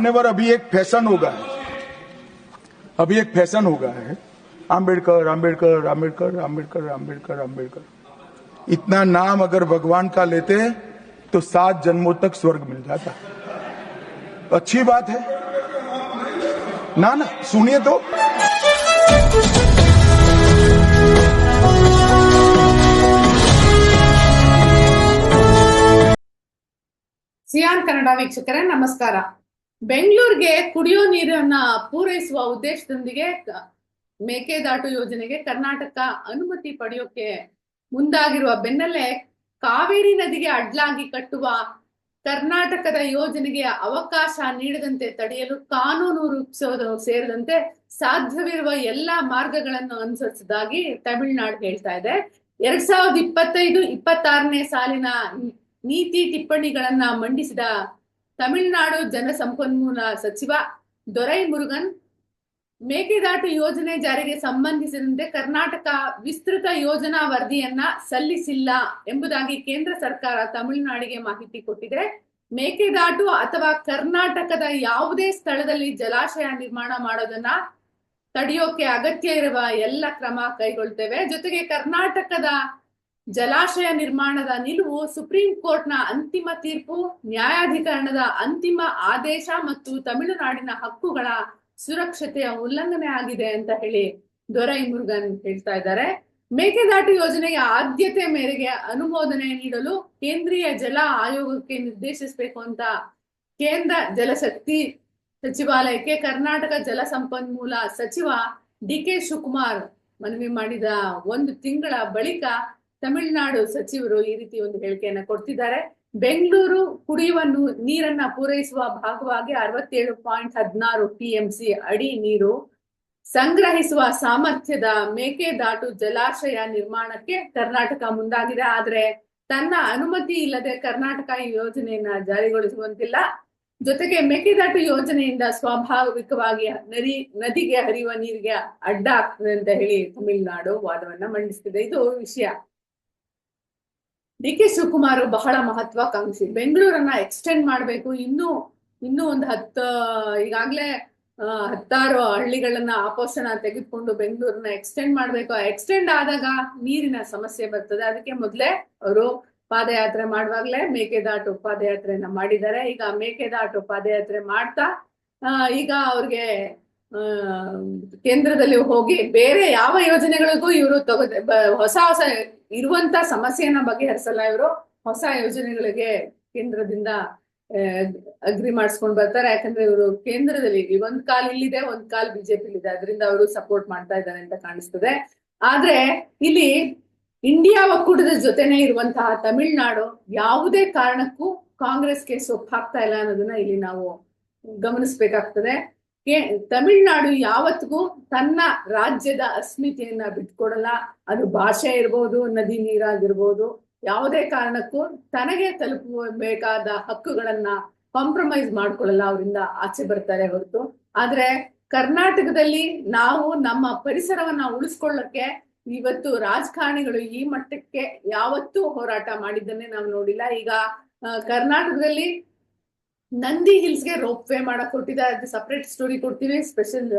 मान्यवर अभी एक फैशन हो गया है अभी एक फैशन हो गया है आम्बेडकर आम्बेडकर आम्बेडकर आम्बेडकर आम्बेडकर आम्बेडकर इतना नाम अगर भगवान का लेते हैं तो सात जन्मों तक स्वर्ग मिल जाता अच्छी बात है ना ना सुनिए तो ಸಿಯಾನ್ ಕನ್ನಡ ವೀಕ್ಷಕರೇ ನಮಸ್ಕಾರ ಬೆಂಗಳೂರಿಗೆ ಕುಡಿಯೋ ನೀರನ್ನ ಪೂರೈಸುವ ಉದ್ದೇಶದೊಂದಿಗೆ ಮೇಕೆದಾಟು ಯೋಜನೆಗೆ ಕರ್ನಾಟಕ ಅನುಮತಿ ಪಡೆಯೋಕೆ ಮುಂದಾಗಿರುವ ಬೆನ್ನಲ್ಲೇ ಕಾವೇರಿ ನದಿಗೆ ಅಡ್ಲಾಗಿ ಕಟ್ಟುವ ಕರ್ನಾಟಕದ ಯೋಜನೆಗೆ ಅವಕಾಶ ನೀಡದಂತೆ ತಡೆಯಲು ಕಾನೂನು ರೂಪಿಸೋದು ಸೇರಿದಂತೆ ಸಾಧ್ಯವಿರುವ ಎಲ್ಲಾ ಮಾರ್ಗಗಳನ್ನು ಅನುಸರಿಸಿದಾಗಿ ತಮಿಳುನಾಡು ಹೇಳ್ತಾ ಇದೆ. ಎರಡ್ ಸಾವಿರದ ಇಪ್ಪತ್ತೈದು, ಇಪ್ಪತ್ತಾರನೇ ಸಾಲಿನ ನೀತಿ ಟಿಪ್ಪಣಿಗಳನ್ನ ಮಂಡಿಸಿದ ತಮಿಳುನಾಡು ಜಲಸಂಪನ್ಮೂಲ ಸಚಿವ ದೊರೈ ಮುರುಗನ್, ಮೇಕೆದಾಟು ಯೋಜನೆ ಜಾರಿಗೆ ಸಂಬಂಧಿಸಿದಂತೆ ಕರ್ನಾಟಕ ವಿಸ್ತೃತ ಯೋಜನಾ ವರದಿಯನ್ನ ಸಲ್ಲಿಸಿಲ್ಲ ಎಂಬುದಾಗಿ ಕೇಂದ್ರ ಸರ್ಕಾರ ತಮಿಳುನಾಡಿಗೆ ಮಾಹಿತಿ ಕೊಟ್ಟಿದೆ. ಮೇಕೆದಾಟು ಅಥವಾ ಕರ್ನಾಟಕದ ಯಾವುದೇ ಸ್ಥಳದಲ್ಲಿ ಜಲಾಶಯ ನಿರ್ಮಾಣ ಮಾಡೋದನ್ನ ತಡೆಯೋಕೆ ಅಗತ್ಯ ಇರುವ ಎಲ್ಲ ಕ್ರಮ ಕೈಗೊಳ್ತೇವೆ. ಜೊತೆಗೆ ಕರ್ನಾಟಕದ ಜಲಾಶಯ ನಿರ್ಮಾಣದ ನಿಲುವು ಸುಪ್ರೀಂ ಕೋರ್ಟ್ನ ಅಂತಿಮ ತೀರ್ಪು, ನ್ಯಾಯಾಧಿಕರಣದ ಅಂತಿಮ ಆದೇಶ ಮತ್ತು ತಮಿಳುನಾಡಿನ ಹಕ್ಕುಗಳ ಸುರಕ್ಷತೆಯ ಉಲ್ಲಂಘನೆ ಆಗಿದೆ ಅಂತ ಹೇಳಿ ದೊರೈ ಮುರುಗನ್ ಹೇಳ್ತಾ ಇದ್ದಾರೆ. ಮೇಕೆದಾಟು ಯೋಜನೆಗೆ ಆದ್ಯತೆ ಮೇರೆಗೆ ಅನುಮೋದನೆ ನೀಡಲು ಕೇಂದ್ರೀಯ ಜಲ ಆಯೋಗಕ್ಕೆ ನಿರ್ದೇಶಿಸಬೇಕು ಅಂತ ಕೇಂದ್ರ ಜಲಶಕ್ತಿ ಸಚಿವಾಲಯಕ್ಕೆ ಕರ್ನಾಟಕ ಜಲಸಂಪನ್ಮೂಲ ಸಚಿವ ಡಿ ಕೆ ಶಿವಕುಮಾರ್ ಮನವಿ ಮಾಡಿದ ಒಂದು ತಿಂಗಳ ಬಳಿಕ ತಮಿಳುನಾಡು ಸಚಿವರು ಈ ರೀತಿ ಒಂದು ಹೇಳಿಕೆಯನ್ನ ಕೊಡ್ತಿದ್ದಾರೆ. ಬೆಂಗಳೂರು ಕುಡಿಯುವ ನೀರನ್ನ ಪೂರೈಸುವ ಭಾಗವಾಗಿ ಅರವತ್ತೇಳು ಪಾಯಿಂಟ್ ಹದಿನಾರು ಟಿಎಂಸಿ ಅಡಿ ನೀರು ಸಂಗ್ರಹಿಸುವ ಸಾಮರ್ಥ್ಯದ ಮೇಕೆದಾಟು ಜಲಾಶಯ ನಿರ್ಮಾಣಕ್ಕೆ ಕರ್ನಾಟಕ ಮುಂದಾಗಿದೆ. ಆದ್ರೆ ತನ್ನ ಅನುಮತಿ ಇಲ್ಲದೆ ಕರ್ನಾಟಕ ಈ ಯೋಜನೆಯನ್ನ ಜಾರಿಗೊಳಿಸುವಂತಿಲ್ಲ. ಜೊತೆಗೆ ಮೇಕೆದಾಟು ಯೋಜನೆಯಿಂದ ಸ್ವಾಭಾವಿಕವಾಗಿ ನದಿ ನದಿಗೆ ಹರಿಯುವ ನೀರಿಗೆ ಅಡ್ಡ ಆಗ್ತದೆ ಅಂತ ಹೇಳಿ ತಮಿಳುನಾಡು ವಾದವನ್ನ ಮಂಡಿಸ್ತಿದೆ. ಇದು ವಿಷಯ. ಡಿ ಕೆ ಶಿವಕುಮಾರ್ ಬಹಳ ಮಹತ್ವಾಕಾಂಕ್ಷಿ. ಬೆಂಗಳೂರನ್ನ ಎಕ್ಸ್ಟೆಂಡ್ ಮಾಡಬೇಕು. ಇನ್ನೂ ಇನ್ನೂ ಒಂದು ಹತ್ತು, ಈಗಾಗ್ಲೇ ಹತ್ತಾರು ಹಳ್ಳಿಗಳನ್ನ ಆಪೋಷಣ ತೆಗೆದುಕೊಂಡು ಬೆಂಗಳೂರನ್ನ ಎಕ್ಸ್ಟೆಂಡ್ ಮಾಡ್ಬೇಕು. ಎಕ್ಸ್ಟೆಂಡ್ ಆದಾಗ ನೀರಿನ ಸಮಸ್ಯೆ ಬರ್ತದೆ. ಅದಕ್ಕೆ ಮೊದಲೇ ಅವರು ಪಾದಯಾತ್ರೆ ಮಾಡುವಾಗ್ಲೇ ಮೇಕೆದಾಟು ಪಾದಯಾತ್ರೆಯನ್ನ ಮಾಡಿದ್ದಾರೆ. ಈಗ ಮೇಕೆದಾಟು ಪಾದಯಾತ್ರೆ ಮಾಡ್ತಾ ಈಗ ಅವ್ರಿಗೆ ಕೇಂದ್ರದಲ್ಲಿ ಹೋಗಿ ಬೇರೆ ಯಾವ ಯೋಜನೆಗಳಿಗೂ ಇವರು ತಗೋದ ಹೊಸ ಹೊಸ ಇರುವಂತ ಸಮಸ್ಯೆಯನ್ನ ಬಗೆಹರಿಸಲ್ಲ ಇವರು. ಹೊಸ ಯೋಜನೆಗಳಿಗೆ ಕೇಂದ್ರದಿಂದ ಅಗ್ರಿ ಮಾಡಿಸ್ಕೊಂಡು ಬರ್ತಾರೆ. ಯಾಕಂದ್ರೆ ಇವರು ಕೇಂದ್ರದಲ್ಲಿ ಒಂದ್ ಕಾಲ್ ಇಲ್ಲಿದೆ, ಒಂದ್ ಕಾಲ್ ಬಿಜೆಪಿಲಿದೆ. ಅದರಿಂದ ಅವರು ಸಪೋರ್ಟ್ ಮಾಡ್ತಾ ಇದ್ದಾರೆ ಅಂತ ಕಾಣಿಸ್ತದೆ. ಆದ್ರೆ ಇಲ್ಲಿ ಇಂಡಿಯಾ ಒಕ್ಕೂಟದ ಜೊತೆನೆ ಇರುವಂತಹ ತಮಿಳ್ನಾಡು ಯಾವುದೇ ಕಾರಣಕ್ಕೂ ಕಾಂಗ್ರೆಸ್ಗೆ ಸೊಪ್ಪು ಹಾಕ್ತಾ ಇಲ್ಲ ಅನ್ನೋದನ್ನ ಇಲ್ಲಿ ನಾವು ಗಮನಿಸ್ಬೇಕಾಗ್ತದೆ. ತಮಿಳ್ನಾಡು ಯಾವತ್ತಿಗೂ ತನ್ನ ರಾಜ್ಯದ ಅಸ್ಮಿತೆಯನ್ನ ಬಿಟ್ಕೊಡಲ್ಲ. ಅದು ಭಾಷೆ ಇರ್ಬೋದು, ನದಿ ನೀರಾಗಿರ್ಬೋದು. ಯಾವುದೇ ಕಾರಣಕ್ಕೂ ತನಗೆ ತಲುಪಬೇಕಾದ ಹಕ್ಕುಗಳನ್ನ ಕಾಂಪ್ರಮೈಸ್ ಮಾಡ್ಕೊಳ್ಳಲ್ಲ ಅವರಿಂದ ಆಚೆ ಬರ್ತಾರೆ ಹೊರತು. ಆದ್ರೆ ಕರ್ನಾಟಕದಲ್ಲಿ ನಾವು ನಮ್ಮ ಪರಿಸರವನ್ನ ಉಳಿಸ್ಕೊಳ್ಳಕ್ಕೆ ಇವತ್ತು ರಾಜಕಾರಣಿಗಳು ಈ ಮಟ್ಟಕ್ಕೆ ಯಾವತ್ತೂ ಹೋರಾಟ ಮಾಡಿದ್ದನ್ನೇ ನಾವು ನೋಡಿಲ್ಲ. ಈಗ ಕರ್ನಾಟಕದಲ್ಲಿ ನಂದಿ ಹಿಲ್ಸ್ಗೆ ರೋಪ್ ವೇ ಮಾಡಕ್ ಕೊಟ್ಟಿದ್ದಾರೆ ಅದು ಸಪ್ರೇಟ್ ಸ್ಟೋರಿ ಕೊಡ್ತೀವಿ ಸ್ಪೆಷಲ್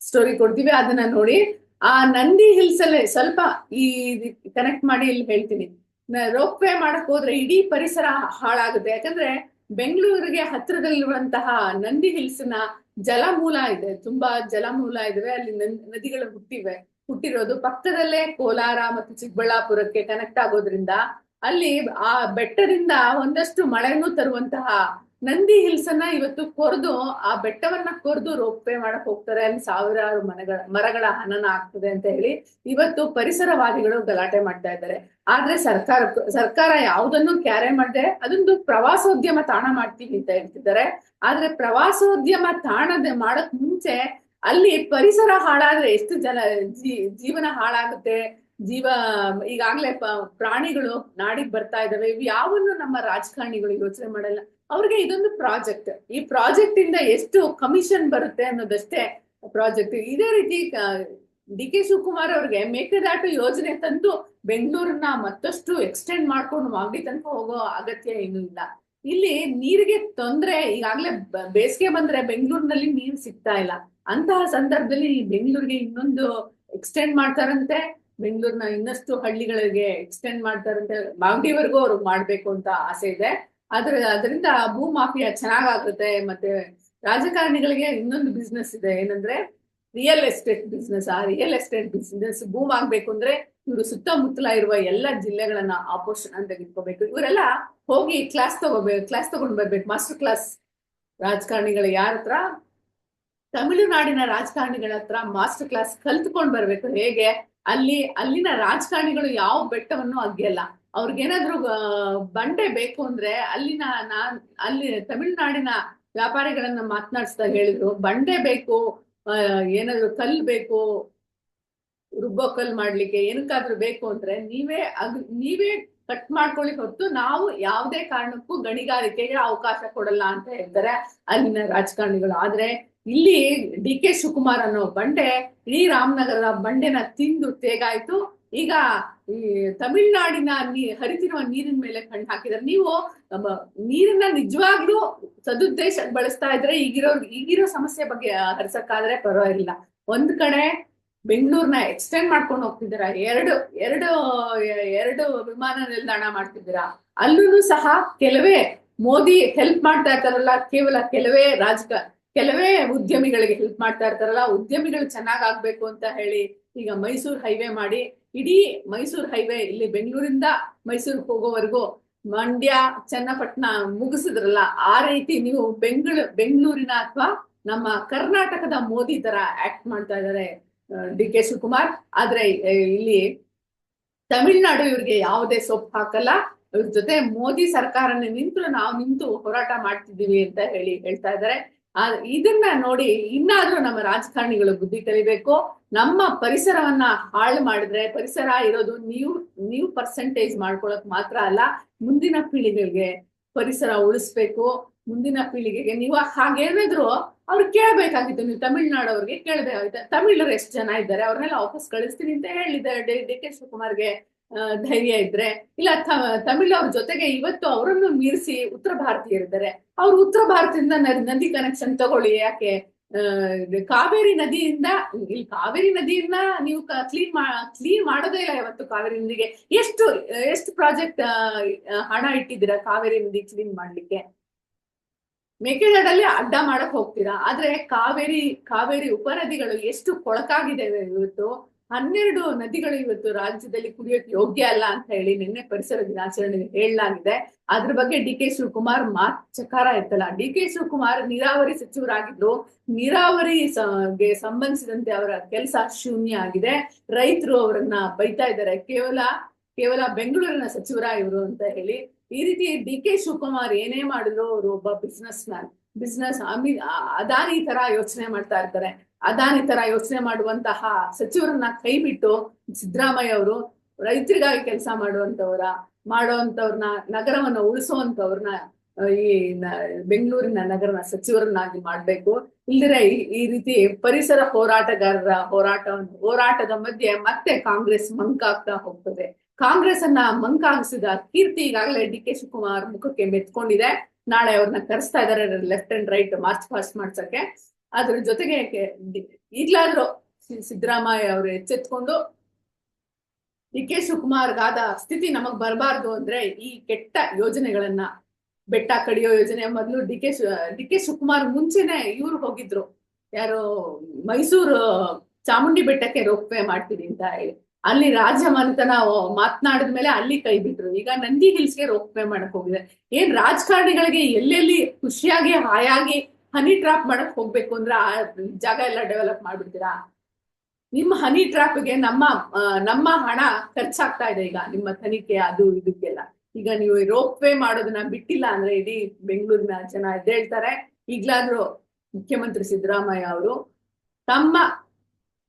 ಸ್ಟೋರಿ ಕೊಡ್ತೀವಿ, ಅದನ್ನ ನೋಡಿ. ಆ ನಂದಿ ಹಿಲ್ಸ್ ಅಲ್ಲೇ ಸ್ವಲ್ಪ ಈ ಕನೆಕ್ಟ್ ಮಾಡಿ ಇಲ್ಲಿ ಹೇಳ್ತೀನಿ. ರೋಪ್ ವೇ ಮಾಡಕ್ ಹೋದ್ರೆ ಇಡೀ ಪರಿಸರ ಹಾಳಾಗುತ್ತೆ. ಯಾಕಂದ್ರೆ ಬೆಂಗಳೂರಿಗೆ ಹತ್ತಿರದಲ್ಲಿರುವಂತಹ ನಂದಿ ಹಿಲ್ಸ್ನ ಜಲಮೂಲ ಇದೆ. ತುಂಬಾ ಜಲಮೂಲ ಇದಾವೆ. ಅಲ್ಲಿ ನದಿಗಳು ಹುಟ್ಟಿವೆ. ಹುಟ್ಟಿರೋದು ಪಕ್ಕದಲ್ಲೇ ಕೋಲಾರ ಮತ್ತು ಚಿಕ್ಕಬಳ್ಳಾಪುರಕ್ಕೆ ಕನೆಕ್ಟ್ ಆಗೋದ್ರಿಂದ ಅಲ್ಲಿ ಆ ಬೆಟ್ಟದಿಂದ ಒಂದಷ್ಟು ಮಳೆನೂ ತರುವಂತಹ ನಂದಿ ಹಿಲ್ಸ್ ಅನ್ನ ಇವತ್ತು ಕೊರೆದು, ಆ ಬೆಟ್ಟವನ್ನ ಕೊರೆದು ರೋಪೇ ಮಾಡಕ್ ಹೋಗ್ತಾರೆ. ಅಲ್ಲಿ ಸಾವಿರಾರು ಮನೆಗಳ, ಮರಗಳ ಹನನ ಆಗ್ತದೆ ಅಂತ ಹೇಳಿ ಇವತ್ತು ಪರಿಸರವಾದಿಗಳು ಗಲಾಟೆ ಮಾಡ್ತಾ ಇದ್ದಾರೆ. ಆದ್ರೆ ಸರ್ಕಾರ ಸರ್ಕಾರ ಯಾವುದನ್ನು ಕ್ಯಾರೆ ಮಾಡದೆ, ಅದೊಂದು ಪ್ರವಾಸೋದ್ಯಮ ತಾಣ ಮಾಡ್ತೀವಿ ಅಂತ ಹೇಳ್ತಿದ್ದಾರೆ. ಆದ್ರೆ ಪ್ರವಾಸೋದ್ಯಮ ತಾಣದ ಮಾಡಕ್ ಮುಂಚೆ ಅಲ್ಲಿ ಪರಿಸರ ಹಾಳಾದ್ರೆ ಎಷ್ಟು ಜನ ಜೀವನ ಹಾಳಾಗುತ್ತೆ? ಜೀವ, ಈಗಾಗ್ಲೇ ಪ್ರಾಣಿಗಳು ನಾಡಿಗೆ ಬರ್ತಾ ಇದಾವೆ. ಇವು ಯಾವನ್ನು ನಮ್ಮ ರಾಜಕಾರಣಿಗಳು ಯೋಚನೆ ಮಾಡಲ್ಲ. ಅವ್ರಿಗೆ ಇದೊಂದು ಪ್ರಾಜೆಕ್ಟ್. ಈ ಪ್ರಾಜೆಕ್ಟ್ ಇಂದ ಎಷ್ಟು ಕಮಿಷನ್ ಬರುತ್ತೆ ಅನ್ನೋದಷ್ಟೇ ಪ್ರಾಜೆಕ್ಟ್. ಇದೇ ರೀತಿ ಡಿ ಕೆ ಶಿವಕುಮಾರ್ ಅವ್ರಿಗೆ ಮೇಕೆದಾಟು ಯೋಜನೆ ತಂದು ಬೆಂಗಳೂರನ್ನ ಮತ್ತಷ್ಟು ಎಕ್ಸ್ಟೆಂಡ್ ಮಾಡ್ಕೊಂಡು ಮಾಗಡಿ ತನಕ ಹೋಗೋ ಅಗತ್ಯ ಏನು ಇಲ್ಲ. ಇಲ್ಲಿ ನೀರಿಗೆ ತೊಂದ್ರೆ, ಈಗಾಗಲೇ ಬೇಸಿಗೆ ಬಂದ್ರೆ ಬೆಂಗಳೂರಿನಲ್ಲಿ ನೀರು ಸಿಗ್ತಾ ಇಲ್ಲ. ಅಂತಹ ಸಂದರ್ಭದಲ್ಲಿ ಬೆಂಗಳೂರಿಗೆ ಇನ್ನೊಂದು ಎಕ್ಸ್ಟೆಂಡ್ ಮಾಡ್ತಾರಂತೆ, ಬೆಂಗಳೂರಿನ ಇನ್ನಷ್ಟು ಹಳ್ಳಿಗಳಿಗೆ ಎಕ್ಸ್ಟೆಂಡ್ ಮಾಡ್ತಾರಂತೆ. ಮಾಗಡಿವರೆಗೂ ಅವ್ರು ಮಾಡ್ಬೇಕು ಅಂತ ಆಸೆ ಇದೆ. ಅದ್ರ ಅದರಿಂದ ಭೂ ಮಾಫಿಯಾ ಚೆನ್ನಾಗಾಗುತ್ತೆ ಮತ್ತೆ ರಾಜಕಾರಣಿಗಳಿಗೆ ಇನ್ನೊಂದು ಬಿಸ್ನೆಸ್ ಇದೆ. ಏನಂದ್ರೆ ರಿಯಲ್ ಎಸ್ಟೇಟ್ ಬಿಸ್ನೆಸ್ ಆ ರಿಯಲ್ ಎಸ್ಟೇಟ್ ಬಿಸ್ನೆಸ್ ಭೂಮ್ ಆಗ್ಬೇಕು ಅಂದ್ರೆ ಇವರು ಸುತ್ತಮುತ್ತಲ ಇರುವ ಎಲ್ಲ ಜಿಲ್ಲೆಗಳನ್ನ ಆಪೋಷನ್ ಅಂತ ತೆಗೆದುಕೋಬೇಕು ಇವರೆಲ್ಲ ಹೋಗಿ ಕ್ಲಾಸ್ ತಗೋಬೇಕು ಕ್ಲಾಸ್ ತಗೊಂಡ್ ಬರ್ಬೇಕು. ಮಾಸ್ಟರ್ ಕ್ಲಾಸ್ ರಾಜಕಾರಣಿಗಳ ಯಾರ ಹತ್ರ? ತಮಿಳುನಾಡಿನ ರಾಜಕಾರಣಿಗಳ ಹತ್ರ ಮಾಸ್ಟರ್ ಕ್ಲಾಸ್ ಕಲ್ತ್ಕೊಂಡ್ ಬರ್ಬೇಕು. ಹೇಗೆ? ಅಲ್ಲಿ, ಅಲ್ಲಿನ ರಾಜಕಾರಣಿಗಳು ಯಾವ ಬೆಟ್ಟವನ್ನು ಅಗ್ಗಿಯಲ್ಲ ಅವ್ರಿಗೇನಾದ್ರೂ ಬಂಡೆ ಬೇಕು ಅಂದ್ರೆ ಅಲ್ಲಿನ ನಾನ್ ಅಲ್ಲಿ ತಮಿಳುನಾಡಿನ ವ್ಯಾಪಾರಿಗಳನ್ನ ಮಾತನಾಡಿಸ್ತಾ ಹೇಳಿದ್ರು. ಬಂಡೆ ಬೇಕು ಏನಾದ್ರು ಕಲ್ ಬೇಕು, ರುಬ್ಬೋ ಕಲ್ ಮಾಡ್ಲಿಕ್ಕೆ ಏನಕ್ಕಾದ್ರೂ ಬೇಕು ಅಂದ್ರೆ ನೀವೇ ಅಗ್, ನೀವೇ ಕಟ್ ಮಾಡ್ಕೊಳ್ಳಿ ಹೊತ್ತು ನಾವು ಯಾವುದೇ ಕಾರಣಕ್ಕೂ ಗಣಿಗಾರಿಕೆಗೆ ಅವಕಾಶ ಕೊಡಲ್ಲ ಅಂತ ಹೇಳ್ತಾರೆ ಅಲ್ಲಿನ ರಾಜಕಾರಣಿಗಳು. ಆದ್ರೆ ಇಲ್ಲಿ ಡಿ ಕೆ ಶಿವಕುಮಾರ್ ಅನ್ನೋ ಬಂಡೆ ಇಡೀ ರಾಮನಗರದ ಬಂಡೆನ ತಿಂದು ತೇಗಾಯ್ತು. ಈಗ ಈ ತಮಿಳ್ನಾಡಿನ ನೀ, ಹರಿತಿರುವ ನೀರಿನ ಮೇಲೆ ಕಣ್ಣು ಹಾಕಿದ್ರೆ ನೀವು ನಮ್ಮ ನೀರನ್ನ ನಿಜವಾಗ್ಲೂ ಸದುದ್ದೇಶ ಬಳಸ್ತಾ ಇದ್ರೆ ಈಗಿರೋ ಈಗಿರೋ ಸಮಸ್ಯೆ ಬಗ್ಗೆ ಹರಿಸಕ್ಕಾದ್ರೆ ಪರವಾಗಿಲ್ಲ. ಒಂದ್ ಕಡೆ ಬೆಂಗಳೂರ್ನ ಎಕ್ಸ್ಟೆಂಡ್ ಮಾಡ್ಕೊಂಡು ಹೋಗ್ತಿದ್ದೀರಾ, ಎರಡು ಎರಡು ಎರಡು ವಿಮಾನ ನಿಲ್ದಾಣ ಮಾಡ್ತಿದ್ದೀರಾ ಅಲ್ಲೂ ಸಹ ಕೆಲವೇ ಮೋದಿ ಹೆಲ್ಪ್ ಮಾಡ್ತಾ ಇರ್ತಾರಲ್ಲ, ಕೇವಲ ಕೆಲವೇ ರಾಜಕ, ಕೆಲವೇ ಉದ್ಯಮಿಗಳಿಗೆ ಹೆಲ್ಪ್ ಮಾಡ್ತಾ ಇರ್ತಾರಲ್ಲ, ಉದ್ಯಮಿಗಳು ಚೆನ್ನಾಗ್ ಆಗ್ಬೇಕು ಅಂತ ಹೇಳಿ ಈಗ ಮೈಸೂರು ಹೈವೇ ಮಾಡಿ ಇಡೀ ಮೈಸೂರು ಹೈವೇ ಇಲ್ಲಿ ಬೆಂಗಳೂರಿಂದ ಮೈಸೂರಿಗೆ ಹೋಗೋವರೆಗೂ ಮಂಡ್ಯ, ಚನ್ನಪಟ್ಟಣ ಮುಗಿಸಿದ್ರಲ್ಲ, ಆ ರೀತಿ ನೀವು ಬೆಂಗಳೂ ಬೆಂಗಳೂರಿನ ಅಥವಾ ನಮ್ಮ ಕರ್ನಾಟಕದ ಮೋದಿ ತರ ಆಕ್ಟ್ ಮಾಡ್ತಾ ಇದ್ದಾರೆ ಡಿ ಕೆ ಶಿವಕುಮಾರ್. ಆದ್ರೆ ಇಲ್ಲಿ ತಮಿಳ್ನಾಡು ಇವ್ರಿಗೆ ಯಾವುದೇ ಸೊಪ್ಪು ಹಾಕಲ್ಲ. ಇವ್ರ ಜೊತೆ ಮೋದಿ ಸರ್ಕಾರನೇ ನಿಂತು ನಾವು ನಿಂತು ಹೋರಾಟ ಮಾಡ್ತಿದ್ದೀವಿ ಅಂತ ಹೇಳಿ ಹೇಳ್ತಾ ಇದ್ದಾರೆ. ಇದನ್ನ ನೋಡಿ ಇನ್ನಾದ್ರೂ ನಮ್ಮ ರಾಜಕಾರಣಿಗಳು ಬುದ್ಧಿ ಕಲಿಬೇಕು ನಮ್ಮ ಪರಿಸರವನ್ನ ಹಾಳು ಮಾಡಿದ್ರೆ ಪರಿಸರ ಇರೋದು ನೀವು ನೀವು ಪರ್ಸೆಂಟೇಜ್ ಮಾಡ್ಕೊಳಕ್ ಮಾತ್ರ ಅಲ್ಲ, ಮುಂದಿನ ಪೀಳಿಗೆಗೆ ಪರಿಸರ ಉಳಿಸ್ಬೇಕು. ಮುಂದಿನ ಪೀಳಿಗೆಗೆ ನೀವು ಹಾಗೇನಿದ್ರು ಅವ್ರು ಕೇಳಬೇಕಾಗಿತ್ತು. ನೀವು ತಮಿಳ್ನಾಡವ್ರಿಗೆ ಕೇಳಬೇಕಾಗಿತ್ತು. ತಮಿಳರು ಎಷ್ಟು ಜನ ಇದ್ದಾರೆ? ಅವ್ರನ್ನೆಲ್ಲ ವಾಪಸ್ ಕಳಿಸ್ತೀನಿ ಅಂತ ಹೇಳಿದ್ದಾರೆ ಡಿ ಕೆ ಶಿವಕುಮಾರ್ಗೆ. ಧೈರ್ಯ ಇದ್ರೆ. ಇಲ್ಲ ತಮಿಳ್ ಅವ್ರ ಜೊತೆಗೆ ಇವತ್ತು ಅವರನ್ನು ಮೀರಿಸಿ ಉತ್ತರ ಭಾರತೀಯರಿದ್ದಾರೆ. ಅವ್ರು ಉತ್ತರ ಭಾರತದಿಂದ ನದಿ ಕನೆಕ್ಷನ್ ತಗೊಳ್ಳಿ. ಯಾಕೆ? ಕಾವೇರಿ ನದಿಯಿಂದ, ಇಲ್ಲಿ ಕಾವೇರಿ ನದಿಯನ್ನ ನೀವು ಕ್ಲೀನ್ ಮಾ ಕ್ಲೀನ್ ಮಾಡೋದೇ ಇಲ್ಲ ಇವತ್ತು ಕಾವೇರಿ ನದಿಗೆ. ಎಷ್ಟು ಎಷ್ಟು ಪ್ರಾಜೆಕ್ಟ್ ಹಣ ಇಟ್ಟಿದ್ದೀರಾ ಕಾವೇರಿ ನದಿ ಕ್ಲೀನ್ ಮಾಡ್ಲಿಕ್ಕೆ? ಮೇಕೆದಾಟಲ್ಲಿ ಅಡ್ಡ ಮಾಡಕ್ ಹೋಗ್ತೀರಾ? ಆದ್ರೆ ಕಾವೇರಿ ಕಾವೇರಿ ಉಪನದಿಗಳು ಎಷ್ಟು ಕೊಳಕಾಗಿದೆ ಇವತ್ತು? ಹನ್ನೆರಡು ನದಿಗಳು ಇವತ್ತು ರಾಜ್ಯದಲ್ಲಿ ಕುಡಿಯೋಕೆ ಯೋಗ್ಯ ಅಲ್ಲ ಅಂತ ಹೇಳಿ ನಿನ್ನೆ ಪರಿಸರ ದಿನಾಚರಣೆ ಹೇಳಲಾಗಿದೆ. ಅದ್ರ ಬಗ್ಗೆ ಡಿ ಕೆ ಶಿವಕುಮಾರ್ ಮಾತ್ ಚಕಾರ ಇತ್ತಲ್ಲ ಡಿ ಕೆ ಶಿವಕುಮಾರ್ ನೀರಾವರಿ ಸಚಿವರಾಗಿದ್ರು ನೀರಾವರಿ ಗೆ ಸಂಬಂಧಿಸಿದಂತೆ ಅವರ ಕೆಲಸ ಶೂನ್ಯ ಆಗಿದೆ. ರೈತರು ಅವರನ್ನ ಬೈತಾ ಇದ್ದಾರೆ. ಕೇವಲ ಕೇವಲ ಬೆಂಗಳೂರಿನ ಸಚಿವರ ಇವರು ಅಂತ ಹೇಳಿ. ಈ ರೀತಿ ಡಿ ಕೆ ಶಿವಕುಮಾರ್ ಏನೇ ಮಾಡಿದ್ರು ಅವರು ಒಬ್ಬ ಬಿಸ್ನೆಸ್ ಮ್ಯಾನ್ ಬಿಸ್ನೆಸ್ ಅದಾನಿ ತರ ಯೋಚನೆ ಮಾಡ್ತಾ ಇರ್ತಾರೆ. ಅದಾನಿ ತರ ಯೋಚನೆ ಮಾಡುವಂತಹ ಸಚಿವರನ್ನ ಕೈ ಬಿಟ್ಟು ಸಿದ್ದರಾಮಯ್ಯ ಅವರು ರೈತರಿಗಾಗಿ ಕೆಲಸ ಮಾಡುವಂತವರ ಮಾಡುವಂತವ್ರನ್ನ ನಗರವನ್ನ ಉಳಿಸುವಂತವ್ರನ್ನ ಈ ಬೆಂಗಳೂರಿನ ನಗರನ ಸಚಿವರನ್ನಾಗಿ ಮಾಡ್ಬೇಕು. ಇಲ್ದಿರ ಈ- ರೀತಿ ಪರಿಸರ ಹೋರಾಟಗಾರರ ಹೋರಾಟವನ್ನು, ಹೋರಾಟದ ಮಧ್ಯೆ ಮತ್ತೆ ಕಾಂಗ್ರೆಸ್ ಮಂಕಾಗ್ತಾ ಹೋಗ್ತದೆ. ಕಾಂಗ್ರೆಸ್ ಅನ್ನ ಮಂಕಾಗಿಸಿದ ಕೀರ್ತಿ ಈಗಾಗಲೇ ಡಿ ಕೆ ಶಿವಕುಮಾರ್ ಮುಖಕ್ಕೆ ಮೆತ್ಕೊಂಡಿದೆ. ನಾಳೆ ಅವ್ರನ್ನ ಕರೆಸ್ತಾ ಇದಾರೆ left and right, march past ಮಾಡ್ಸಕ್ಕೆ. ಅದ್ರ ಜೊತೆಗೆ ಈಗ್ಲಾದ್ರು ಸಿದ್ದರಾಮಯ್ಯ ಅವರು ಎಚ್ಚೆತ್ಕೊಂಡು ಡಿ ಕೆ ಶಿವಕುಮಾರ್ಗಾದ ಸ್ಥಿತಿ ನಮಗ್ ಬರಬಾರ್ದು ಅಂದ್ರೆ ಈ ಕೆಟ್ಟ ಯೋಜನೆಗಳನ್ನ ಬೆಟ್ಟ ಕಡಿಯೋ ಯೋಜನೆ ಮೊದಲು D K D K Shivakumar ಮುಂಚೆನೆ ಇವ್ರು ಹೋಗಿದ್ರು. ಯಾರು ಮೈಸೂರು ಚಾಮುಂಡಿ ಬೆಟ್ಟಕ್ಕೆ ರೋಪ್ವೇ ಮಾಡ್ತೀವಿ ಅಂತ ಹೇಳಿ. ಅಲ್ಲಿ ಮಾತನಾಡಿದ ಮೇಲೆ ಅಲ್ಲಿ ಕೈ ಬಿಟ್ರು. ಈಗ ನಂದಿ ಹಿಲ್ಸ್ಗೆ ರೋಪ್ವೇ ಮಾಡಕ್ ಹೋಗಿದೆ. ಏನ್ ರಾಜಕಾರಣಿಗಳಿಗೆ ಎಲ್ಲೆಲ್ಲಿ ಖುಷಿಯಾಗಿ, ಹಾಯಾಗಿ ಹನಿ ಟ್ರಾಪ್ ಮಾಡಕ್ ಹೋಗ್ಬೇಕು ಅಂದ್ರೆ ಆ ಜಾಗ ಎಲ್ಲ ಡೆವಲಪ್ ಮಾಡ್ಬಿಡ್ತೀರಾ? ನಿಮ್ಮ ಹನಿ ಟ್ರಾಪ್ಗೆ ನಮ್ಮ ನಮ್ಮ ಹಣ ಖರ್ಚಾಗ್ತಾ ಇದೆ ಈಗ. ನಿಮ್ಮ ತನಿಖೆ, ಅದು, ಇದಕ್ಕೆಲ್ಲ. ಈಗ ನೀವು ರೋಪ್ ವೇ ಮಾಡೋದನ್ನ ಬಿಟ್ಟಿಲ್ಲ ಅಂದ್ರೆ ಇಡೀ ಬೆಂಗಳೂರಿನ ಜನ ಎದ್ದೇಳ್ತಾರೆ. ಈಗ್ಲಾದ್ರೂ ಮುಖ್ಯಮಂತ್ರಿ ಸಿದ್ದರಾಮಯ್ಯ ಅವರು ತಮ್ಮ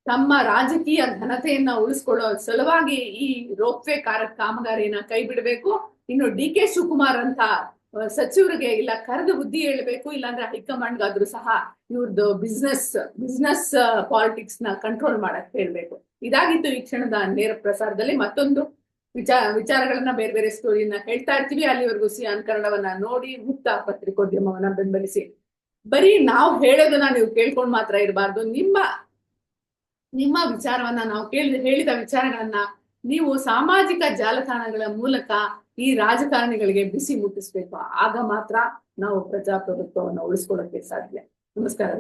ತಮ್ಮ ರಾಜಕೀಯ ಘನತೆಯನ್ನ ಉಳಿಸ್ಕೊಳ್ಳೋ ಸಲುವಾಗಿ ಈ ರೋಪ್ ವೇ ಕಾಮಗಾರಿಯನ್ನ ಕೈ ಬಿಡಬೇಕು ಇನ್ನು ಡಿ ಕೆ ಶಿವಕುಮಾರ್ ಅಂತ ಸಚಿವರಿಗೆ ಇಲ್ಲ, ಕರೆದು ಬುದ್ಧಿ ಹೇಳ್ಬೇಕು, ಇಲ್ಲಾಂದ್ರೆ ಹೈಕಮಾಂಡ್ಗಾದ್ರೂ ಸಹ ಇವ್ರದ್ದು ಬಿಸ್ನೆಸ್ ಬಿಸ್ನೆಸ್ ಪಾಲಿಟಿಕ್ಸ್ನ ಕಂಟ್ರೋಲ್ ಮಾಡಕ್ ಹೇಳ್ಬೇಕು. ಇದಾಗಿತ್ತು ಈ ಕ್ಷಣದ ನೇರ ಪ್ರಸಾರದಲ್ಲಿ ಮತ್ತೊಂದು ವಿಚಾರ ವಿಚಾರಗಳನ್ನ ಬೇರೆ ಬೇರೆ ಸ್ಟೋರಿಯನ್ನ ಹೇಳ್ತಾ ಇರ್ತೀವಿ. ಅಲ್ಲಿವರೆಗೂ ಸಿ ಕನ್ನಡವನ್ನ ನೋಡಿ ಮುಕ್ತ ಪತ್ರಿಕೋದ್ಯಮವನ್ನ ಬೆಂಬಲಿಸಿ. ಬರೀ ನಾವು ಹೇಳೋದನ್ನ ನೀವು ಕೇಳ್ಕೊಂಡು ಮಾತ್ರ ಇರಬಾರ್ದು. ನಿಮ್ಮ ನಿಮ್ಮ ವಿಚಾರವನ್ನ ನಾವು ಕೇಳಿದ ಹೇಳಿದ ವಿಚಾರಗಳನ್ನ ನೀವು ಸಾಮಾಜಿಕ ಜಾಲತಾಣಗಳ ಮೂಲಕ ಈ ರಾಜಕಾರಣಿಗಳಿಗೆ ಬಿಸಿ ಮುಟ್ಟಿಸ್ಬೇಕು ಆಗ ಮಾತ್ರ ನಾವು ಪ್ರಜಾಪ್ರಭುತ್ವವನ್ನು ಉಳಿಸ್ಕೊಳ್ಳೋಕೆ ಸಾಧ್ಯ ನಮಸ್ಕಾರ.